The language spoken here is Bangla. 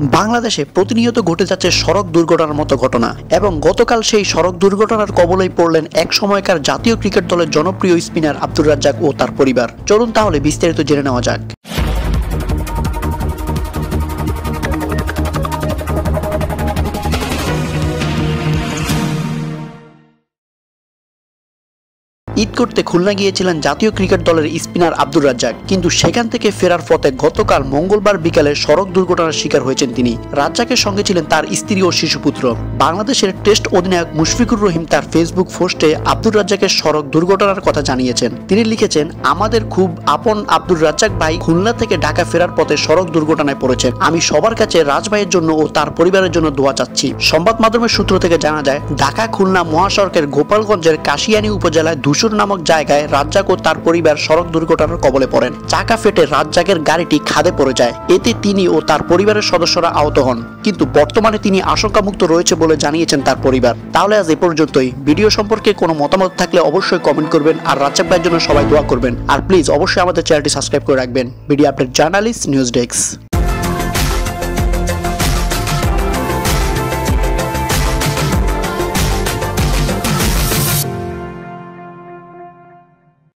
বাংলাদেশে প্রতিনিয়ত ঘটে যাচ্ছে সড়ক দুর্ঘটনার মতো ঘটনা এবং গতকাল সেই সড়ক দুর্ঘটনার কবলেই পড়লেন এক সময়কার জাতীয় ক্রিকেট দলের জনপ্রিয় স্পিনার আব্দুর রাজ্জাক ও তার পরিবার। চলুন তাহলে বিস্তারিত জেনে নেওয়া যাক। ঈদ করতে খুলনা গিয়েছিলেন জাতীয় ক্রিকেট দলের স্পিনার আব্দুর রাজ্জাক। কিন্তু সেখান থেকে ফেরার পথে গতকাল মঙ্গলবার বিকালে সড়ক দুর্ঘটনার শিকার হয়েছেন তিনি। রাজ্জাকের সঙ্গে ছিলেন তার স্ত্রী ও শিশুপুত্র। বাংলাদেশের টেস্ট অধিনায়ক মুশফিকুর রহিম তার ফেসবুক পোস্টে আব্দুর রাজ্জাকের সড়ক দুর্ঘটনার কথা জানিয়েছেন। তিনি লিখেছেন, আমাদের খুব আপন আব্দুর রাজ্জাক ভাই খুলনা থেকে ঢাকা ফেরার পথে সড়ক দুর্ঘটনায় পড়েছেন। আমি সবার কাছে রাজভাইয়ের জন্য ও তার পরিবারের জন্য দোয়া চাচ্ছি। সংবাদ মাধ্যমের সূত্র থেকে জানা যায়, ঢাকা খুলনা মহাসড়কের গোপালগঞ্জের কাশিয়ানী উপজেলায় দুশো ধূসর নামক জায়গায় রাজ্জাক ও তার পরিবার সড়ক দুর্ঘটনার কবলে পড়েন। চাকা ফেটে রাজ্জাকের গাড়িটি খাদে পড়ে যায়। এতে তিনি ও তার পরিবারের সদস্যরা আহত হন। কিন্তু বর্তমানে তিনি আশঙ্কামুক্ত রয়েছে বলে জানিয়েছেন তার পরিবার। তাহলে আজ এ পর্যন্তই। ভিডিও সম্পর্কে কোনো মতামত থাকলে অবশ্যই কমেন্ট করবেন আর রাজ্জাক ভাইয়ের জন্য সবাই দোয়া করবেন। আর প্লিজ অবশ্যই আমাদের চ্যানেলটি সাবস্ক্রাইব করে রাখবেন। Video update journalist news desk